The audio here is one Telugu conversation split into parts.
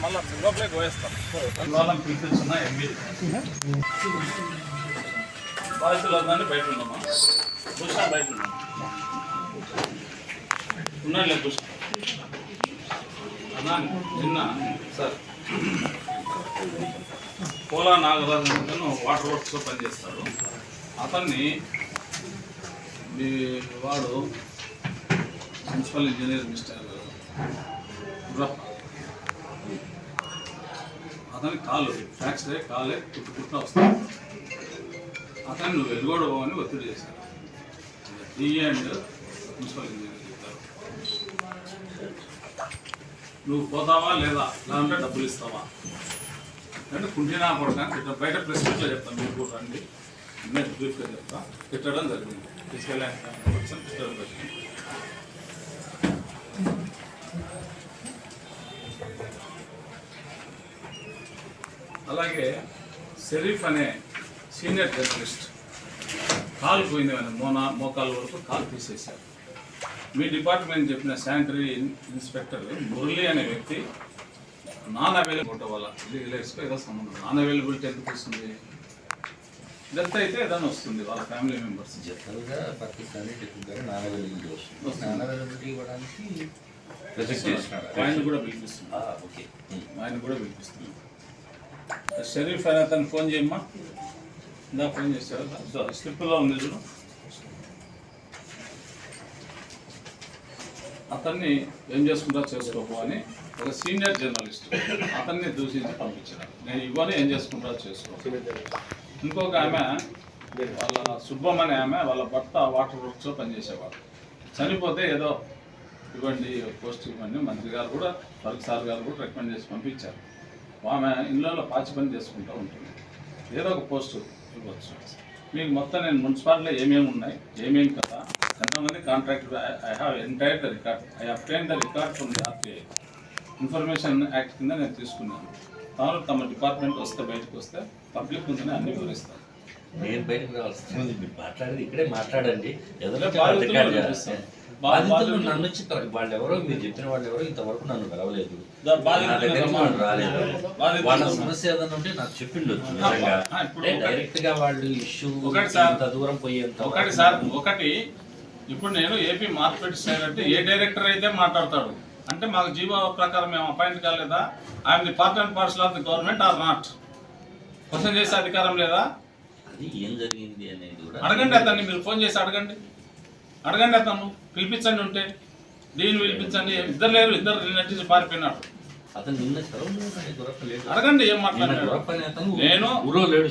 మళ్ళీ లోపలికి పోయేస్తాం పిలిపించున్నా ఎంబీ బాధితులు అందరినీ బయట ఉన్నామా భూషణ బయట ఉన్నాడు లేదు భూషణ అన్నా నిన్న సార్. పోలా నాగరాజు అతను వాటర్ వర్క్స్లో పనిచేస్తాడు అతన్ని మీ వాడు మున్సిపల్ ఇంజనీర్ మిస్టర్ అతనికి అతని కాళ్ళు ఫ్రాక్చర్ కాలే కుట్టు కుట్ట వస్తుంది. అతన్ని నువ్వు వెలుగోడు అని ఒత్తిడి చేశాను డిఏ అండ్ మున్సిపల్ ఇంజనీర్ చెప్తారు నువ్వు పోతావా లేదా? లేదంటే డబ్బులు ఇస్తావా? అంటే కుంటినా కొడతాను ఇట్లా బయట ప్రెస్ మీట్లో చెప్తాను మీరు కూడా రండి. నేను బ్రీఫ్గా చెప్తా. తిట్టడం జరిగింది. తీసుకెళ్ళాను తిట్టడం జరిగింది. అలాగే షరీఫ్ అనే సీనియర్ జర్నలిస్ట్ కాలు పోయింది ఆయన మోనా మోకాలు వరకు కాలు తీసేశారు. మీ డిపార్ట్మెంట్ చెప్పిన శానిటరీ ఇన్స్పెక్టర్ మురళి అనే వ్యక్తి నాన్ అవైలబిలిటీ వల్ల రిలేట్స్తో ఏదో సంబంధం నాన్ అవైలబిలిటీ ఎందుకు వస్తుంది? డెత్ అయితే ఏదైనా వస్తుంది వాళ్ళ ఫ్యామిలీ మెంబర్స్. జనరల్గా పాకిస్తానీ టెక్నికల్గా నాన్ అవైలబిలిటీ వస్తుంది. నాన్ అవైలబిలిటీ ఇవ్వడానికి ప్రొజెక్ట్ ఆయన కూడా పిలిపిస్తుంది ఓకే. ఆయన కూడా పిలిపిస్తుంది షరీఫ్ అనే అతను ఫోన్ చేయమ్మా. ఇందా ఫోన్ చేశారు స్లిప్లో ఉంది చూడు అతన్ని ఏం చేసుకుంటా చేసుకోపో అని ఒక సీనియర్ జర్నలిస్ట్ అతన్ని దూషించి పంపించారు నేను ఇవ్వని ఏం చేసుకుంటా చేసుకో ఇంకొక ఆమె వాళ్ళ సుబ్బమ్మ అనే ఆమె వాళ్ళ భర్త వాటర్ వర్క్స్లో పనిచేసేవాడు చనిపోతే ఏదో ఇవ్వండి పోస్ట్ ఇవ్వండి మంత్రి గారు కూడా వర్క్ సార్ గారు కూడా రికమెండ్ చేసి పంపించారు ఆమె ఇళ్ళలో పాచి పని చేసుకుంటూ ఉంటుంది ఏదో ఒక పోస్ట్ ఇవ్వచ్చు. మీకు మొత్తం నేను మున్సిపాలిటీలో ఏమేమి ఉన్నాయి ఏమేమి కదా ఎంతమంది contract I have entire the record I obtain the record from the RTI information act కింద నేను తీసుకున్నాను. తాను తమ డిపార్ట్మెంట్ వస్తే బయటకు వస్తే పబ్లిక్ ముందునే అన్ని వివరిస్తాను. నేను బయటకు రావాల్సింది. మీరు మాట్లాడేది ఇక్కడే మాట్లాడండి. బాధితులు నన్ను వచ్చి వాళ్ళు ఎవరో మీరు చెప్పిన వాళ్ళు ఎవరో ఇంతవరకు నన్ను కలవలేదు. వాళ్ళు. సమస్య ఏదైనా ఉంటే నాకు చెప్పిండొచ్చు డైరెక్ట్గా వాళ్ళు ఇష్యూ ఒకటి దూరం పోయేంత ఒకటి సార్ ఒకటి. ఇప్పుడు నేను ఏపీ మార్కెట్ సైడ్ అంటే ఏ డైరెక్టర్ అయితే మాట్లాడతాడు? అంటే మాకు జీవో ప్రకారం మేము అపాయింట్ కాలేదా? I'm the part and parcel of the government are not? Question చేసే అధికారం లేదా? అది ఏం జరిగింది అనేది కూడా అడగండి అతన్ని మీరు ఫోన్ చేసి అడగండి. అడగండి అతను పిలిపించండి ఉంటే. దీన్ని పిలిపించండి. ఇద్దరు లేరు ఇద్దరు నటించి పారిపోయినాడు అతను నిన్న. అడగండి ఏం నేను ఊరో లేడు.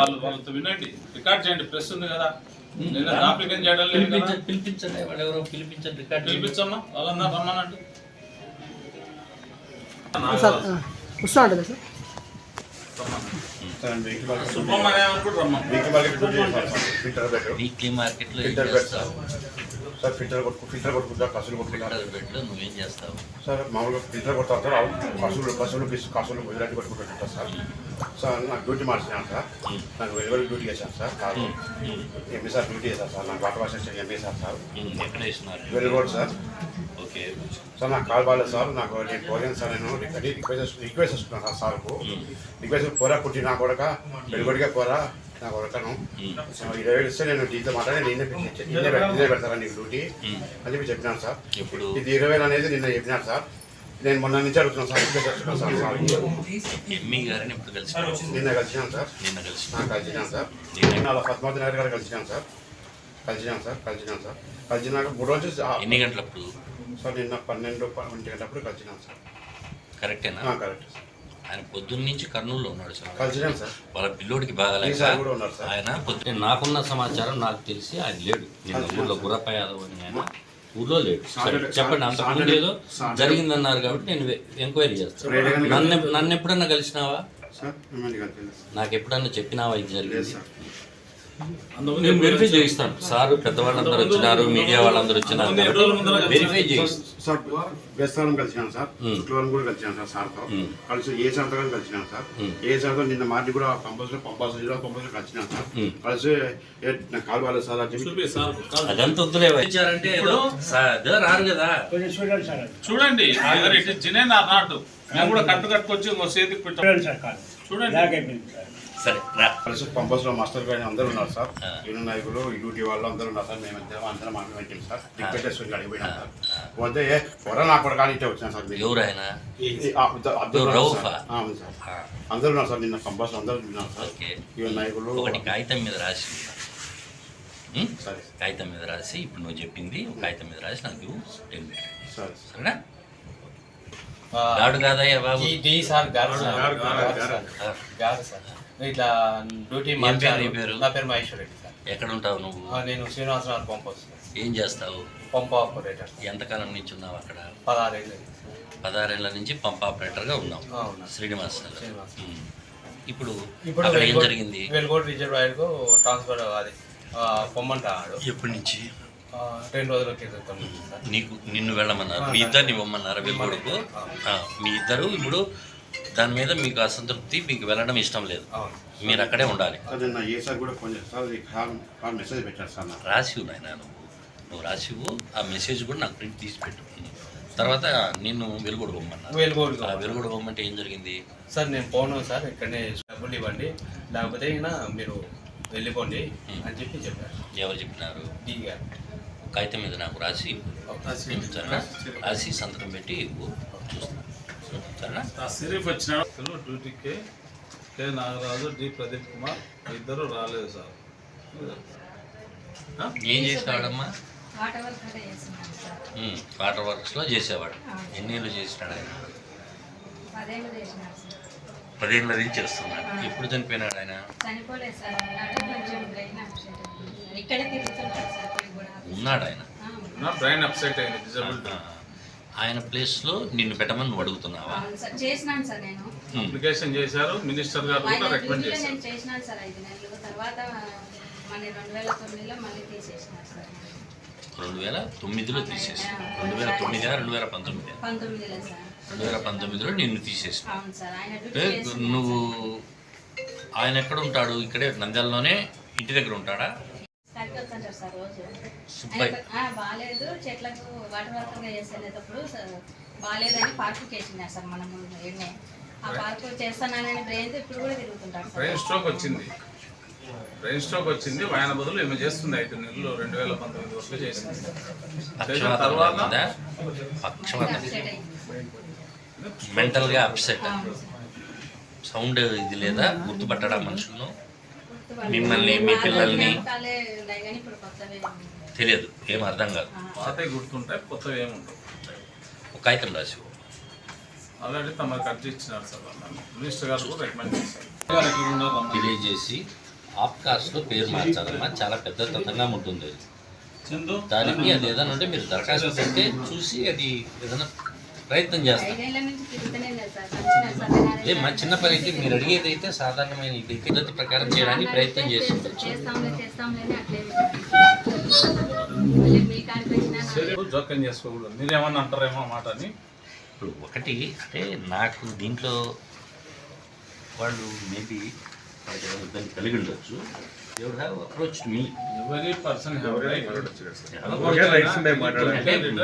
వాళ్ళు వాళ్ళతో వినండి. రికార్డ్ చేయండి ప్రెస్ ఉంది కదా. నేను కాంప్లికేట్ చేయడం లేదు కదా. పిలిపించండి పిలిపించండి వాళ్ళు ఎవరో పిలిపించండి రికార్డ్ చేయండి. పిలిపించమ్మా వాళ్ళందరూ రమ్మనండి. సార్ వస్తా ఉంటుంది సార్. సుబ్రహ్మణ్యం అని కూడా రమ్మను. ఫిల్టర్ పెట్టు వీక్లీ మార్కెట్లో ఏం ఫిల్టర్ చేస్తావు? సార్ ఫిల్టర్ కొట్టుకు ఫిల్టర్ కొట్టుకుంటా కసులు కొట్టుకుంటా నువ్వేం చేస్తావు? సార్ మామూలుగా ఫిల్టర్ కొడతాను సార్ కసులు కసులు పిసి కసులు గుజరాతీ కొట్టుకుంటుంటా సార్. సార్ నాకు డ్యూటీ మార్చినాను సార్. నాకు వెలువరి డ్యూటీ చేశాను సార్ కాదు. ఎంపీ సార్ డ్యూటీ చేశాను సార్ నాకు water wash MP sir sir. ఎక్కడ సార్ ఓకే. సార్ నాకు కాల్ బాగాలేదు సార్ నాకు నేను పోలేను సార్ నేను రిక్వెస్ట్ రిక్వెస్ట్ వస్తున్నాను సార్ సార్కు. రిక్వెస్ట్ పోరా కుట్టి నా కొడక వెలుగొడిగా పోరా నా కొడకను ఇరవై వేలు ఇస్తే నేను దీంతో మాట్లాడి పెట్టి- నిన్నే పెడతారా నీకు డ్యూటీ? అని చెప్పి చెప్పినాను సార్. ఇప్పుడు ఇది ఇరవై వేలు అనేది నిన్న చెప్పినారు సార్. నేను మొన్న నుంచి అడుగుతున్నాను సార్. వస్తున్నాను సార్. ఎమ్మి గారిని ఇప్పుడు కలిసి నిన్న కలిసినాను సార్. నిన్న కలిసి నాకు కలిసినాను సార్. నిన్న నేను అలా పద్మావతి నగర్ గారు కలిసినాను సార్. కలిసినాను సార్ కలిసినాను సార్. కలిసినాక మూడు రోజులు ఎన్ని గంటలప్పుడు? సార్ నిన్న పన్నెండు ఒంటి గంటప్పుడు కలిసినాను సార్. కరెక్టేనా? Correct sir. ఆయన పొద్దున్న నుంచి కర్నూలులో ఉన్నాడు సార్. వాళ్ళ పిల్లోడికి బాగా లేక ఈసారి కూడా ఉన్నారు సార్. ఆయన పొద్దున్న నాకున్న సమాచారం నాకు తెలిసి ఆయన లేడు. నిన్న ఊర్లో గుర్రప్ప యాదవ్ అని ఆయన ఊర్లో లేడు. సరే, చెప్పండి అంత ఏదో జరిగిందన్నారు కాబట్టి నేను ఎంక్వైరీ చేస్తాను నన్ను నన్ను ఎప్పుడన్నా కలిసినావా? నాకు ఎప్పుడన్నా చెప్పినావా ఇది జరిగింది? నేను వెరిఫై? చేయిస్తాను సార్ పెద్దవాళ్ళందరూ వచ్చినారు మీడియా వాళ్ళందరూ వచ్చినారు. వెరిఫై సార్ వ్యవస్థానం కలిసినాను సార్. శుక్రవారం కూడా కలిసినాను సార్ సార్తో. కలిసి ఏ సార్తో కానీ కలిసినాను సార్. ఏ సార్తో నిన్న మార్చి కూడా కంపల్సరీ పంపాల్సి కంపల్సరీ కలిసినాను సార్. కలిసి ఏ, నాకు కాల్ కాలేదు సార్. అదంతా వద్దులే ఇచ్చారంటే ఏదో సార్ అదే రారు కదా. చూడండి ఇట్ ఇస్ నాట్ మేము కూడా కట్టు కట్టుకొచ్చి ఇంకో చేతికి పెట్టాం. చూడండి సరే రా. కలిసి పంపస్లో మాస్టర్ గారు అందరూ ఉన్నారు సార్. యూనియన్ నాయకులు డ్యూటీ వాళ్ళు అందరూ ఉన్నారు సార్. మేము అందరం అందరం మాకు పెట్టింది సార్. రిక్వెస్ట్ చేసుకుని అడిగిపోయినాం సార్. పోతే ఏ పొర నాకు కూడా కానీ ఇట్టే వచ్చినాను సార్. ఎవరు ఆ, అబ్దుల్- ఎవరు, రౌఫ్ అవును సార్. అందరూ ఉన్నారు సార్ నిన్న కంపల్సరీ అందరూ ఉన్నారు సార్. యూనియన్ నాయకులు ఒకటి కాగితం మీద రాసి? సరే. కాగితం మీద రాసి ఇప్పుడు నువ్వు చెప్పింది ఒక కాగితం మీద రాసి నాకు. సరే. సరేనా? గాడు కాదయ్యా బాబు. సార్ గారు సార్. గారు, గారు, గారు. గారు. సార్. ఇట్లా డ్యూటీ మార్చారు. పేరు, నీ పేరు? మహేశ్వర్ రెడ్డి సార్. ఎక్కడ ఉంటావు నువ్వు? నేను శ్రీనివాసరావు పంప్ ఏం చేస్తావు? Pump operator. ఎంతకాలం నుంచి ఉన్నావు అక్కడ? పదహారు ఏళ్ళు అయింది సార్. పదహారేళ్ళ నుంచి పంప్ ఆపరేటర్గా ఉన్నావు. శ్రీనివాస్. ఇప్పుడు ఇప్పుడు అక్కడ ఏం జరిగింది? వెలుగోడు రిజర్వాయర్కు ట్రాన్స్ఫర్ అది పొమ్మంటాడు ఎప్పటి నుంచి? రెండు రోజుల క్రితం నీకు నిన్ను వెళ్ళమన్నారు. మీ ఇద్దరిని ఇవ్వమన్నారు. ఆ. మీ ఇద్దరు ఇప్పుడు దాని మీద మీకు అసంతృప్తి మీకు వెళ్ళడం ఇష్టం లేదు. మీరు అక్కడే ఉండాలి. రాసివు నాయన నువ్వు. నువ్వు రాసివు ఆ మెసేజ్ కూడా నాకు ప్రింట్ తీసి పెట్టు. తర్వాత నిన్ను వెలుగుడు పొమ్మన్నారు వెలుగోడు వెలుగుడు పొమ్మంటే ఏం జరిగింది? సార్ నేను పోను సార్ ఇక్కడనే డబ్బులు ఇవ్వండి. లేకపోతే మీరు వెళ్ళిపోండి అని చెప్పి చెప్పారు. ఎవరు చెప్పినారు? కాగితం మీద నాకు రాసి రాసి సంతకం పెట్టి చూస్తాను సిరీఫ్ వచ్చినాడు డ్యూటీకి కె. నాగరాజు డి. ప్రదీప్ కుమార్ ఇద్దరు రాలేదు సార్? ఏం చేసేవాడమ్మా? వాటర్ వర్క్స్లో చేసేవాడు. ఎన్నేళ్ళు చేసినాడు ఆయన? పదేళ్ళు నుంచి చేస్తున్నాడు. ఎప్పుడు చనిపోయినాడు ఆయన? ఉన్నాడు ఆయన. బ్రెయిన్ అప్సెట్ అయింది ఆయన ప్లేస్లో నిన్ను పెట్టమని నువ్వు అడుగుతున్నావా? అవును సార్. చేసినాను సార్ నేను. ఉమ్, అప్లికేషన్ చేశారు మినిస్టర్ గారు ఆయన కూడా రికమెండ్ డ్యూటీలో చేశారు. నేను చేసినాను సార్ ఐదు నెలలు. తర్వాత మన రెండు వేల తొమ్మిదిలో మళ్ళీ తీసేసినారు సార్. రెండు వేల తొమ్మిదిలో తీసేసి రెండు వేల తొమ్మిదా రెండు వేల పంతొమ్మిది పంతొమ్మిదిలో సార్. రెండు వేల పంతొమ్మిదిలో నిన్ను తీసేసి అవును సార్. ఆయన డ్యూటీ నువ్వు ఆయన ఎక్కడ ఉంటాడు? ఇక్కడే నంద్యాలలోనే ఇంటి దగ్గర ఉంటాడా? సార్ రోజు. బాగాలేదు చెట్లకు వాటర్ వర్క్గా చేసేటప్పుడు సార్ బాగాలేదని పార్కుకి వేసినారు సార్ మనం ఎన్నే ఆ పార్కు చేస్తానని బ్రెయిన్ ఇప్పుడు కూడా తిరుగుతుంటారు సార్. బ్రెయిన్ స్ట్రోక్ వచ్చింది. బ్రెయిన్ స్ట్రోక్ వచ్చింది. ఆయన బదులు ఈమె చేస్తుంది ఐదు నెలలు రెండు వేల పంతొమ్మిది వరకు చేసింది. చేసిన తర్వాత మెంటల్గా అప్సెట్. సౌండ్ ఇది లేదా? గుర్తుపట్టడా మనుషులను. మిమ్మల్ని, మీ పిల్లల్ని? తెలియదు ఏం అర్థం కాదు. పాతే గుర్తుంటాయి కొత్తవి ఏముంటాయి ఒక కాగితం రాసి. ఆల్రెడీ తమకు అర్జీ ఇచ్చినారు సార్ మినిస్టర్ గారు కూడా రికమెండ్ చేశారు. తెలియజేసి ఆప్కాస్ట్లో పేరు మార్చాలమ్మా. చాలా పెద్ద తతంగం ఉంటుంది దానికి అది ఏదైనా ఉంటే మీరు దరఖాస్తు పెడితే చూసి అది ఏదైనా ప్రయత్నం చేస్తాం. మా చిన్న పని అయితే మీరు అడిగేది అయితే సాధారణమైన ఇది పద్ధతి ప్రకారం చేయడానికి ప్రయత్నం చేస్తుంటారు జోక్యం చేసుకోకూడదు. మీరేమన్నా అంటారేమో మాట అని ఇప్పుడు ఒకటి అంటే నాకు దీంట్లో వాళ్ళు మేబీ వాళ్ళకి ఏమైనా ఇబ్బంది కలిగి ఉండొచ్చు. దేవుడు have approach me every person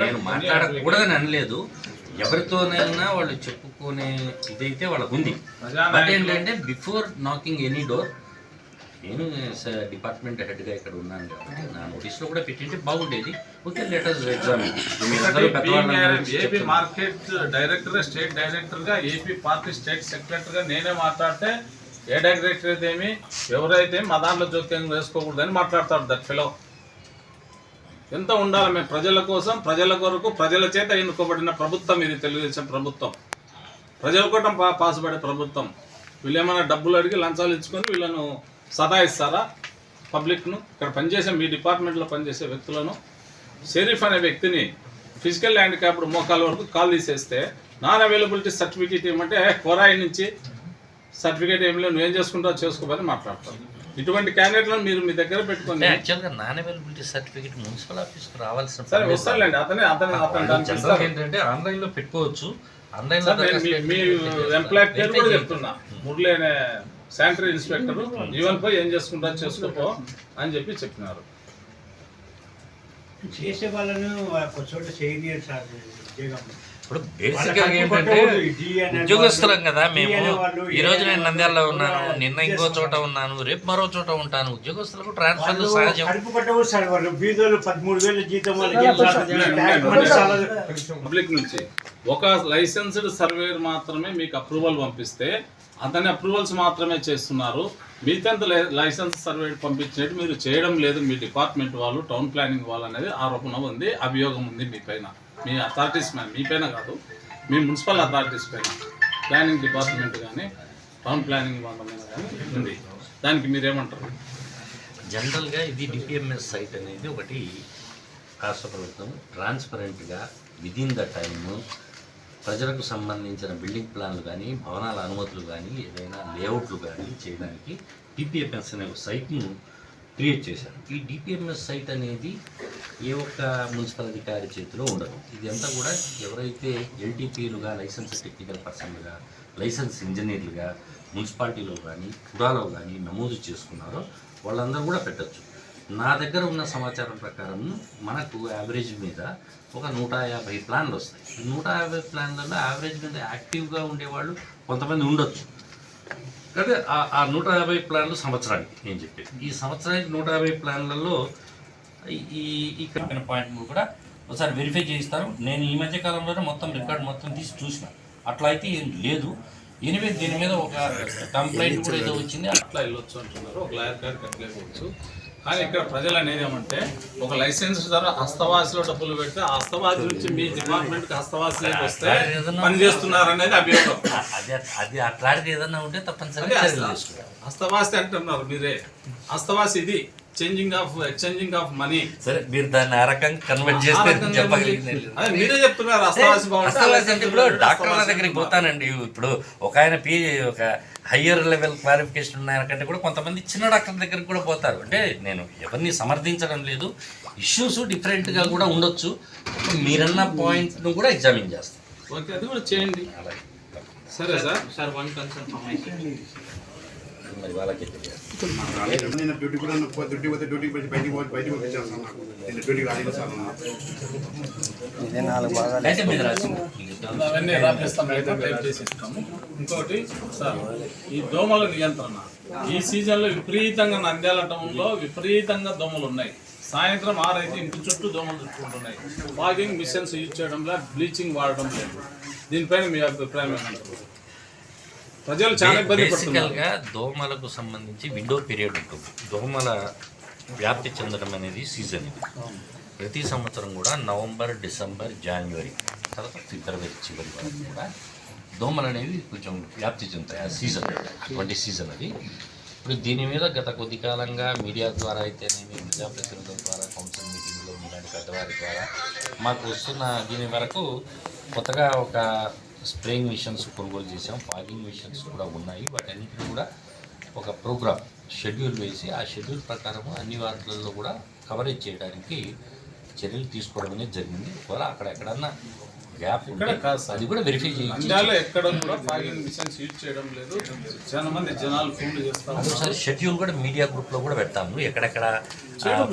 నేను మాట్లాడకూడదని అనలేదు. ఎవరితోనైనా వాళ్ళు చెప్పుకునే ఇదైతే వాళ్ళకు ఉంది బట్ ఏంటంటే బిఫోర్ నాకింగ్ ఎనీ డోర్ నేను డిపార్ట్మెంట్ హెడ్గా ఇక్కడ ఉన్నాను కాబట్టి నా నోటీస్లో కూడా పెట్టింటే బాగుండేది. Okay letters exam AP. Market director state డైరెక్టర్గా ఏపీ పార్టీ స్టేట్ సెక్రటరీ గా నేనే మాట్లాడితే ఏ డైరెక్టర్ అయితే ఏమి ఎవరైతే మా దాంట్లో జోక్యం వేసుకోకూడదని మాట్లాడతాడు దట్ ఫిలో. ఎంత ఉండాలి మేము ప్రజల కోసం ప్రజల కొరకు ప్రజల చేత ఎన్నుకోబడిన ప్రభుత్వం ఇది తెలుగుదేశం ప్రభుత్వం. ప్రజల కోసం పా పాసుపడే ప్రభుత్వం. వీళ్ళు ఏమైనా డబ్బులు అడిగి లంచాలు ఇచ్చుకొని వీళ్ళను సతాయిస్తారా? పబ్లిక్ను ఇక్కడ పనిచేసే మీ డిపార్ట్మెంట్లో పనిచేసే వ్యక్తులను. షరీఫ్ అనే వ్యక్తిని ఫిజికల్ హ్యాండిక్యాప్డ్ మోకాల వరకు కాల్ తీసేస్తే నాన్ అవైలబిలిటీ సర్టిఫికేట్ ఏమంటే కొరాయి నుంచి సర్టిఫికేట్ ఏం లేదు నువ్వేం చేసుకుంటావు చేసుకోమని మాట్లాడతాను ఇటువంటి క్యాండిడేట్లను మీరు మీ దగ్గర పెట్టుకొని యాక్చువల్గా నాన్ అవైలబిలిటీ సర్టిఫికేట్ మున్సిపల్ ఆఫీస్కి రావాల్సిన సరే. వస్తారులేండి అతనే అతనే అతను. ఏంటంటే ఆన్లైన్లో పెట్టుకోవచ్చు. ఆన్లైన్లో సార్ నేను మీ- ఎంప్లాయ్ పేరు కూడా చెప్తున్నా. మురళి అనే శానిటరీ ఇన్స్పెక్టర్ జీవన్ పై ఏం చేసుకుంటా చేసుకోపో అని చెప్పి చెప్పినారు. చేసే వాళ్ళను ఒక చోట చేయనీయరు సార్ ఉద్యోగం. ఇప్పుడు బేసిక్గా వాళ్ళకి ఏంటంటే ఉద్యోగస్తులం కదా మేము. ఈ రోజు నేను నంద్యాలలో ఉన్నాను నిన్న ఇంకో చోట ఉన్నాను రేపు మరో చోట ఉంటాను. ఉద్యోగస్తులకు ట్రాన్స్ఫర్లు వాళ్ళు సహజం. పబ్లిక్ నుంచి ఒక లైసెన్స్డ్ సర్వేయర్ మాత్రమే మీకు అప్రూవల్ పంపిస్తే అతని అప్రూవల్స్ మాత్రమే చేస్తున్నారు. మిగతా లైసెన్స్ సర్వే పంపించినట్టు మీరు చేయడం లేదు. మీ డిపార్ట్మెంట్ వాళ్ళు టౌన్ ప్లానింగ్ వాళ్ళు అనేది ఆరోపణ ఉంది అభియోగం ఉంది మీ పైన. మీ అథారిటీస్ మీద మీ పైన కాదు మీ మున్సిపల్ అథారిటీస్ పైన ప్లానింగ్ డిపార్ట్మెంట్ కానీ టౌన్ ప్లానింగ్ వాళ్ళ మీద కానీ ఉంది. దానికి మీరేమంటారు? జనరల్గా ఇది డిపిఎంఎస్ సైట్ అనేది ఒకటి రాష్ట్ర ప్రభుత్వం ట్రాన్స్పరెంట్గా విదిన్ ద టైమ్ ప్రజలకు సంబంధించిన బిల్డింగ్ ప్లాన్లు కానీ భవనాల అనుమతులు కానీ ఏదైనా లేఅవుట్లు కానీ చేయడానికి డిపిఎంఎస్ అనే ఒక సైట్ను క్రియేట్ చేశారు. ఈ డిపిఎంఎస్ సైట్ అనేది ఏ ఒక్క మున్సిపల్ అధికారి చేతిలో ఉండదు. ఇదంతా కూడా ఎవరైతే ఎల్టీపీలుగా లైసెన్స్ టెక్నికల్ పర్సన్లుగా లైసెన్స్ ఇంజనీర్లుగా మున్సిపాలిటీలో కానీ కుడాలో కానీ నమోదు చేసుకున్నారో వాళ్ళందరూ కూడా పెట్టచ్చు. నా దగ్గర ఉన్న సమాచారం ప్రకారం మనకు యావరేజ్ మీద ఒక నూట యాభై ప్లాన్లు వస్తాయి. నూట యాభై ప్లాన్లలో యావరేజ్ మీద యాక్టివ్గా ఉండేవాళ్ళు కొంతమంది ఉండొచ్చు. అంటే ఆ నూట యాభై ప్లాన్లు సంవత్సరానికి నేను చెప్పేది. ఈ సంవత్సరానికి నూట యాభై ప్లాన్లలో ఈ- ఈ ఇక్కడ పాయింట్ కూడా ఒకసారి వెరిఫై చేయిస్తారు. నేను ఈ మధ్య కాలంలోనే మొత్తం రికార్డ్ మొత్తం తీసి చూసిన. అట్లా అయితే ఏం లేదు. ఎనివే దీని మీద ఒక కంప్లైంట్ కూడా ఏదో వచ్చింది. అట్లా వెళ్ళొచ్చు అంటున్నారు. ఒక లాయర్ గారికి అట్లా వెళ్ళవచ్చు కానీ ఇక్కడ ప్రజలు అనేది ఏమంటే ఒక లైసెన్స్ ధర హస్తవాసిలో డబ్బులు పెడితే హస్తవాసి నుంచి మీ డిపార్ట్మెంట్కి హస్తవాసిలోకి వస్తే పని చేస్తున్నారు అనేది అభియోగం. అది అది అట్లాంటిది ఏదన్నా ఉంటే తప్పనిసరిగా హస్తవాసి అంటున్నారు మీరే. హస్తవాసి ఇది changing of exchanging of money సరే మీరు దాన్ని ఆ రకంగా కన్వర్ట్ చేస్తే చెప్పగలిగింది మీరే చెప్తున్నారు అంటే ఇప్పుడు డాక్టర్ల దగ్గరికి పోతానండి. ఇప్పుడు ఒక ఆయన పి ఒక హయ్యర్ లెవెల్ క్వాలిఫికేషన్ ఉన్న ఆయన కంటే కూడా కొంతమంది చిన్న డాక్టర్ దగ్గరికి కూడా పోతారు. అంటే నేను ఎవరిని సమర్థించడం లేదు. ఇష్యూస్ డిఫరెంట్గా కూడా ఉండొచ్చు. మీరన్న పాయింట్ను కూడా ఎగ్జామిన్ చేస్తాం ఓకే అది కూడా చేయండి. సరే సార్. సార్ వన్ కన్సర్న్ మరి వాళ్ళకి తెలియదు నేను డ్యూటీ కూడా డ్యూటీ పోతే డ్యూటీ పోయి బయటికి పోతే బయటికి పంపించాను సార్ నాకు. నేను డ్యూటీకి రాలేదు సార్ అయితే మీద రాసింది. అవన్నీ రాపిస్తాం అయితే టైప్ చేసి ఇస్తాము ఇంకోటి సార్ ఈ దోమల నియంత్రణ. ఈ సీజన్లో విపరీతంగా నంద్యాల టౌన్లో విపరీతంగా దోమలు ఉన్నాయి. సాయంత్రం ఆరైతే ఇంటి చుట్టూ దోమలు చుట్టుకుంటున్నాయి ఫాగింగ్ మిషన్స్ యూజ్ చేయడంలో బ్లీచింగ్ వాడడం లేదు. దీనిపైన మీ అభిప్రాయం ఏమంటారు? ప్రజలు చాలా ఇబ్బంది బేసికల్గా దోమలకు సంబంధించి విండో పీరియడ్ ఉంటుంది. దోమల వ్యాప్తి చెందడం అనేది సీజన్ ఇది. ప్రతి సంవత్సరం కూడా నవంబర్ డిసెంబర్ జనవరి తర్వాత ఫిబ్రవరి చివరి వరకు కూడా దోమలు అనేవి కొంచెం వ్యాప్తి చెందుతాయి. ఆ సీజన్ అటువంటి సీజన్ అది. ఇప్పుడు దీని మీద గత కొద్ది కాలంగా మీడియా ద్వారా అయితేనేమి ప్రజాప్రతినిధుల ద్వారా కౌన్సిల్ మీటింగ్లో ఇలాంటి పెద్దవారి ద్వారా మాకు వస్తున్న దీని వరకు కొత్తగా ఒక స్ప్రేయింగ్ మిషన్స్ కొనుగోలు చేసాం ఫాగింగ్ మిషన్స్ కూడా ఉన్నాయి. వాటన్నిటిని కూడా ఒక ప్రోగ్రామ్ షెడ్యూల్ వేసి ఆ షెడ్యూల్ ప్రకారం అన్ని వార్డులలో కూడా కవరేజ్ చేయడానికి చర్యలు తీసుకోవడం అనేది జరిగింది. ఒకవేళ అక్కడ ఎక్కడన్నా గ్యాప్ ఇక్కడ కాదు సార్. అది కూడా వెరిఫై చేయించి నంద్యాలలో ఎక్కడ కూడా ఫాగింగ్ మిషన్స్ యూజ్ చేయడం లేదు. చాలా మంది జనాలు ఫోన్లు చేస్తా ఉన్నారు. ఒకసారి షెడ్యూల్ కూడా మీడియా గ్రూప్లో కూడా పెడతాము. ఎక్కడెక్కడ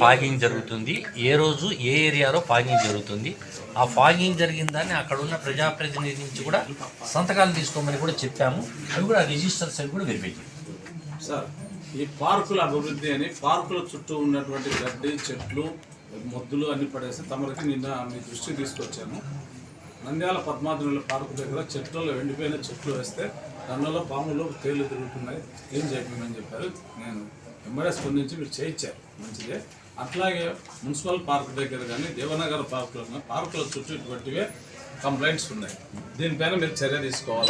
ఫాగింగ్ జరుగుతుంది. ఏ రోజు ఏ ఏరియాలో ఫాగింగ్ జరుగుతుంది. ఆ ఫాగింగ్ జరిగిందని అక్కడ ఉన్న ప్రజాప్రతినిధి నుంచి కూడా సంతకాలు తీసుకోమని కూడా చెప్పాము. అవి కూడా రిజిస్టర్స్ అవి కూడా వెరిఫై చేయాలి సార్ ఈ పార్కుల అభివృద్ధి అని పార్కుల చుట్టూ ఉన్నటువంటి గడ్డి చెట్లు మొద్దులు అన్ని పడేసి తమరికి నిన్న మీ దృష్టికి తీసుకొచ్చాను నంద్యాల పద్మావతిలో పార్కు దగ్గర చెట్లలో ఎండిపోయిన చెట్లు వేస్తే దానిలో పాములు తేళ్ళు తిరుగుతున్నాయి. ఏం చేయమని చెప్పారు. నేను వెంబడే స్పందించి మీరు చేయించారు. మంచిదే. అట్లాగే మున్సిపల్ పార్క్ దగ్గర కానీ దేవనగర్ పార్కులో కానీ పార్కుల చుట్టూ ఇటువంటివే కంప్లైంట్స్ ఉన్నాయి. దీనిపైన మీరు చర్య తీసుకోవాలి.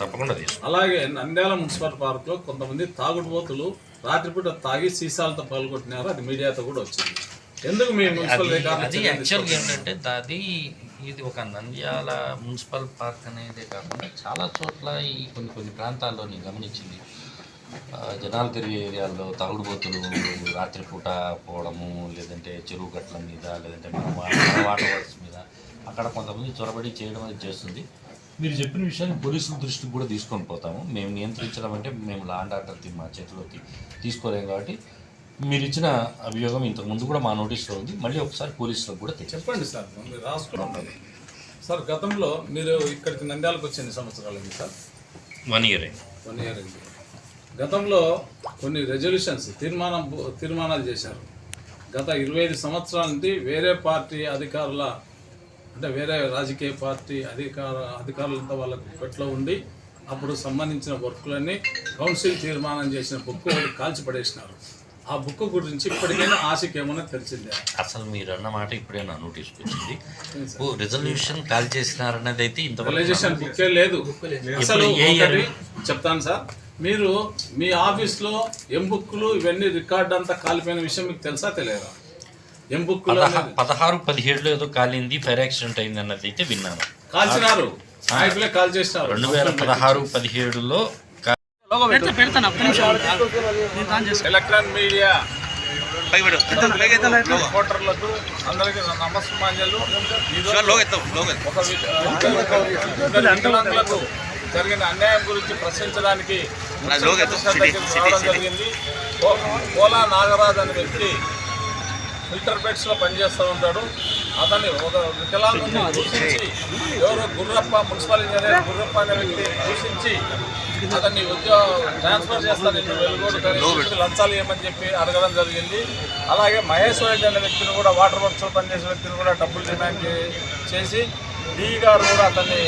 తప్పకుండా అలాగే నంద్యాల మున్సిపల్ పార్క్లో కొంతమంది తాగుడుపోతులు రాత్రిపూట తాగి సీసాలతో పాల్గొంటున్నారు అది మీడియాతో కూడా వచ్చింది. ఎందుకు మీ మున్సిపల్ అది యాక్చువల్గా? ఏంటంటే అది ఇది ఒక నంద్యాల మున్సిపల్ పార్క్ అనేదే కాకుండా చాలా చోట్ల ఈ కొన్ని కొన్ని ప్రాంతాల్లో నేను గమనించింది జనాలు తిరిగే ఏరియాల్లో తాగుడుబోతులు రాత్రిపూట పోవడము లేదంటే చెరువు గట్ల మీద లేదంటే వాటర్ వర్క్స్ మీద అక్కడ కొంతమంది చొరబడి చేయడం అనేది చేస్తుంది. మీరు చెప్పిన విషయాన్ని పోలీసుల దృష్టికి కూడా తీసుకొని పోతాము. మేము నియంత్రించడం అంటే మేము లా అండ్ ఆర్డర్ మా చేతిలోకి తీసుకోలేము కాబట్టి మీరు ఇచ్చిన అభియోగం ఇంతకు ముందు కూడా మా నోటీస్లో ఉంది. మళ్ళీ ఒకసారి పోలీసులకు కూడా చెప్పండి సార్ మీరు రాసుకుని ఉంటారు సార్ గతంలో మీరు ఇక్కడికి నంద్యాలకు వచ్చి ఎన్ని సంవత్సరాలు అయింది sir? One year one year అయింది. గతంలో కొన్ని రెజల్యూషన్స్ తీర్మానం తీర్మానాలు చేశారు. గత ఇరవై ఐదు సంవత్సరాల నుండి వేరే పార్టీ అధికారుల అంటే వేరే రాజకీయ పార్టీ అధికార అధికారులంతా వాళ్ళకు పెట్లో ఉండి అప్పుడు సంబంధించిన వర్కులన్నీ కౌన్సిల్ తీర్మానం చేసిన బుక్ ఒకటి కాల్చి పడేసినారు ఆ బుక్ గురించి ఇప్పటికైనా ఆశకి ఏమైనా తెలిసిందే. అసలు మీరు అన్న మాట ఇప్పుడే నా నోటీస్కి వచ్చింది. ఓ రిజల్యూషన్ కాల్ చేసినారన్నది అయితే రిలైజేషన్ బుక్కే లేదు. అసలు చెప్తాను సార్. మీరు మీ ఆఫీస్లో ఎం బుక్లు ఇవన్నీ రికార్డ్ అంతా కాలిపోయిన విషయం మీకు తెలుసా తెలియదా? ఎం పదహా పదహారు పదిహేడులో ఏదో కాలింది ఫైర్ యాక్సిడెంట్ అయింది అన్నది అయితే విన్నాను. కాల్చినారు. నాయకులే కాల్ చేసినారు. రెండు వేల పదహారు పదిహేడులో ఎలక్ట్రానిక్ మీడియా. అందరికీ వికలాంగులకు జరిగిన అన్యాయం గురించి ప్రశ్నించడానికి జరిగింది. కోలా నాగరాజ్ అనే వ్యక్తి ఫిల్టర్ బెడ్స్లో పనిచేస్తూ ఉంటాడు. అతన్ని ఒక వికలాంగుని దూషించి ఎవరో గుర్రప్ప మున్సిపల్ ఇంజనీర్ గుర్రప్ప అనే వ్యక్తి దూషించి అతన్ని ఉద్యోగ ట్రాన్స్ఫర్ చేస్తాను వెలుగోడు లంచాలు ఇవ్వమని చెప్పి అడగడం జరిగింది. అలాగే మహేష్ రెడ్డి అనే వ్యక్తిని కూడా వాటర్ వర్క్స్లో పనిచేసే వ్యక్తిని కూడా డబ్బులు డిమాండ్ చే- చేసి డి గారు కూడా అతన్ని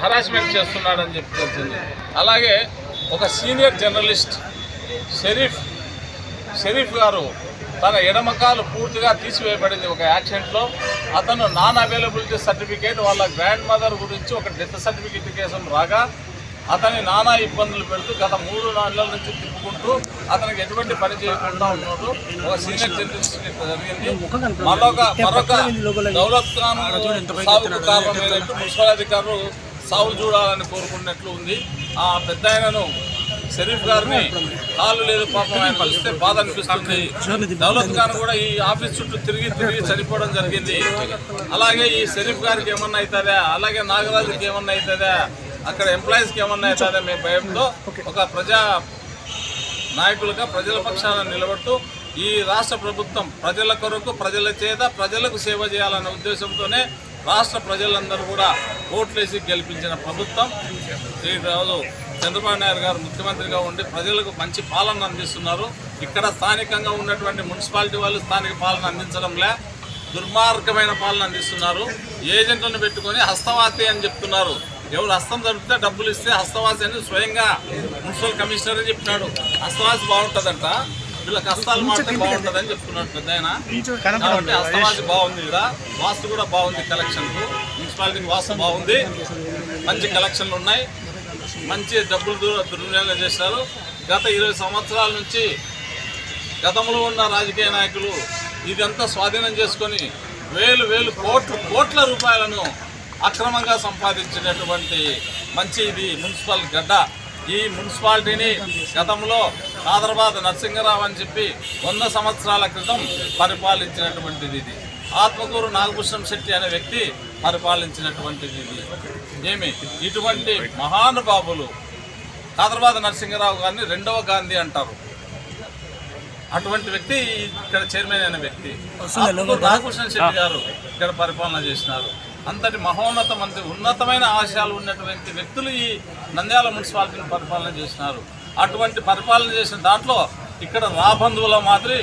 హరాస్మెంట్ చేస్తున్నాడని చెప్పి తెలిసింది. అలాగే ఒక సీనియర్ జర్నలిస్ట్ షరీఫ్ షరీఫ్ గారు తన ఎడమకాలు పూర్తిగా తీసివేయబడింది ఒక యాక్సిడెంట్లో. అతను నాన్ అవైలబిలిటీ సర్టిఫికేట్ వాళ్ళ గ్రాండ్ మదర్ గురించి ఒక డెత్ సర్టిఫికేట్ కేసం రాగా అతని నానా ఇబ్బందులు పెడుతూ గత మూడు నెలల నుంచి తిప్పుకుంటూ అతనికి ఎటువంటి పని చేయకుండా ఉన్నాడు. ఒక సీనియర్ జర్నలిస్ట్ జరిగింది. మరొక మరొక దౌలత్ ఖాన్ సాగుకు కారణం ఏదంటే మున్సిపల్ అధికారులు సాగులు చూడాలని కోరుకున్నట్లు ఉంది. ఆ పెద్ద ఆయనను షరీఫ్ గారిని కాలు లేదు పాపం ఆయన కలిస్తే బాధ అనిపిస్తుంది. దౌలత్ ఖాన్ కూడా ఈ ఆఫీస్ చుట్టూ తిరిగి తిరిగి చనిపోవడం జరిగింది. అలాగే ఈ షరీఫ్ గారికి ఏమన్నా అవుతుందా? అలాగే నాగరాజుకి ఏమన్నా అవుతుందా? అక్కడ ఎంప్లాయీస్కి ఏమన్నా అవుతుందా మీ భయంతో ఒక ప్రజా నాయకులుగా ప్రజల పక్షాన నిలబడుతూ ఈ రాష్ట్ర ప్రభుత్వం ప్రజల కొరకు ప్రజల చేత ప్రజలకు సేవ చేయాలన్న ఉద్దేశంతోనే రాష్ట్ర ప్రజలందరూ కూడా ఓట్లేసి గెలిపించిన ప్రభుత్వం. ఈరోజు చంద్రబాబు నాయుడు గారు ముఖ్యమంత్రిగా ఉండి ప్రజలకు మంచి పాలన అందిస్తున్నారు. ఇక్కడ స్థానికంగా ఉన్నటువంటి మున్సిపాలిటీ వాళ్ళు స్థానిక పాలన అందించడంలే. దుర్మార్గమైన పాలన అందిస్తున్నారు. ఏజెంట్లను పెట్టుకొని హస్తవాతి అని చెప్తున్నారు. ఎవరు హస్తం జరిపితే డబ్బులు ఇస్తే హస్తవాసి అని స్వయంగా మున్సిపల్ కమిషనర్ చెప్పినాడు. హస్తవాసి బాగుంటుందంట. వీళ్ళకి హస్తాలు మాత్రం బాగుంటుందని చెప్తున్నాడు పెద్ద ఆయన కాబట్టి హస్తవాసి బాగుంది ఇక్కడ వాస్తు కూడా బాగుంది కలెక్షన్ మున్సిపాలిటీకి వాస్తు బాగుంది. మంచి కలెక్షన్లు ఉన్నాయి. మంచి డబ్బులు దుర్వినియోగం చేశారు. గత ఇరవై సంవత్సరాల నుంచి గతంలో ఉన్న రాజకీయ నాయకులు ఇదంతా స్వాధీనం చేసుకొని వేలు వేలు కోట్లు కోట్ల రూపాయలను అక్రమంగా సంపాదించినటువంటి మంచి ఇది మున్సిపల్ గడ్డ. ఈ మున్సిపాలిటీని గతంలో హైదరాబాద్ నరసింహరావు అని చెప్పి వంద సంవత్సరాల క్రితం పరిపాలించినటువంటిది ఇది. ఆత్మకూరు నాగభూషణం శెట్టి అనే వ్యక్తి పరిపాలించినటువంటిది ఇది. ఏమి? ఇటువంటి మహానుభావులు హైదరాబాద్ నరసింహరావు గారిని రెండవ గాంధీ అంటారు. అటువంటి వ్యక్తి ఇక్కడ చైర్మన్ అయిన వ్యక్తి. నాగభూషణ్ శెట్టి గారు ఇక్కడ పరిపాలన చేసినారు. అంతటి మహోన్నత మంత్రి ఉన్నతమైన ఆశయాలు ఉన్నటువంటి వ్యక్తులు ఈ నంద్యాల మున్సిపాలిటీని పరిపాలన చేసినారు. అటువంటి పరిపాలన చేసిన దాంట్లో ఇక్కడ రాబంధువుల మాదిరి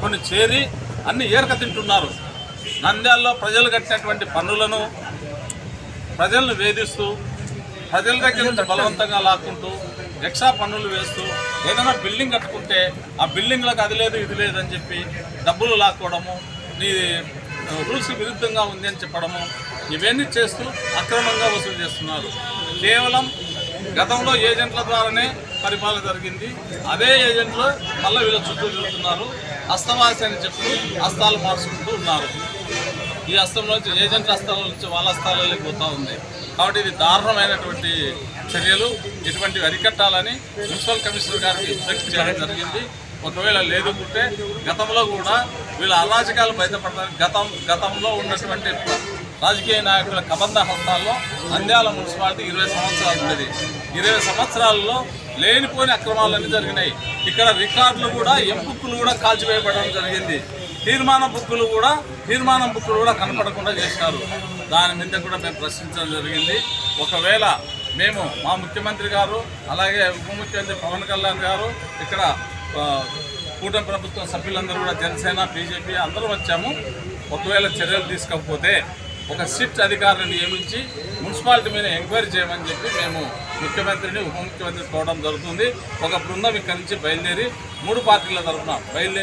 కొన్ని చేరి అన్ని ఏరక తింటున్నారు. నంద్యాలలో ప్రజలు కట్టినటువంటి పన్నులను ప్రజలను వేధిస్తూ ప్రజల దగ్గర నుంచి బలవంతంగా లాక్కుంటూ ఎక్స్ట్రా పన్నులు వేస్తూ ఏదైనా బిల్డింగ్ కట్టుకుంటే ఆ బిల్డింగ్లకు అది లేదు ఇది లేదని చెప్పి డబ్బులు లాక్కోవడము నీ రూల్స్కి విరుద్ధంగా ఉంది అని చెప్పడము ఇవన్నీ చేస్తూ అక్రమంగా వసూలు చేస్తున్నారు. కేవలం గతంలో ఏజెంట్ల ద్వారానే పరిపాలన జరిగింది. అదే ఏజెంట్లు మళ్ళీ వీళ్ళ చుట్టూ తిరుగుతున్నారు. అస్తవాసి అని చెప్పి హస్తాలు మార్చుకుంటూ ఉన్నారు. ఈ హస్తంలో నుంచి ఏజెంట్ హస్తాల నుంచి వాళ్ళ హస్తాలలోకి పోతూ ఉంది. కాబట్టి ఇది దారుణమైనటువంటి చర్యలు. ఇటువంటివి అరికట్టాలని మున్సిపల్ కమిషనర్ గారికి విజ్ఞప్తి చేయడం జరిగింది. ఒకవేళ లేదుకుంటే గతంలో కూడా వీళ్ళ అరాజకాలు బయటపడడానికి గతం గతంలో ఉన్నటువంటి రాజకీయ నాయకుల కబంధ హస్తాల్లో నంద్యాల మున్సిపాలిటీ ఇరవై సంవత్సరాలు ఉండేది. ఇరవై సంవత్సరాల్లో లేనిపోని అక్రమాలన్నీ జరిగినాయి. ఇక్కడ రికార్డులు కూడా ఎంపుక్కులు కూడా కాల్చివేయబడడం జరిగింది. తీర్మాన బుక్కులు కూడా తీర్మానం బుక్కులు కూడా కనపడకుండా చేశారు. దాని మీద కూడా మేము ప్రశ్నించడం జరిగింది. ఒకవేళ మేము మా ముఖ్యమంత్రి గారు అలాగే ఉప ముఖ్యమంత్రి పవన్ కళ్యాణ్ గారు ఇక్కడ కూటమి ప్రభుత్వం సభ్యులందరూ కూడా జనసేన బీజేపీ అందరూ వచ్చాము. ఒకవేళ చర్యలు తీసుకోకపోతే ఒక షిఫ్ట్ అధికారిని నియమించి మున్సిపాలిటీ మీద ఎంక్వైరీ చేయమని చెప్పి మేము ముఖ్యమంత్రిని ఉప ముఖ్యమంత్రి కోవడం జరుగుతుంది. ఒక బృందం ఇక్కడి నుంచి బయలుదేరి మూడు పార్టీల తరఫున బయలుదేరి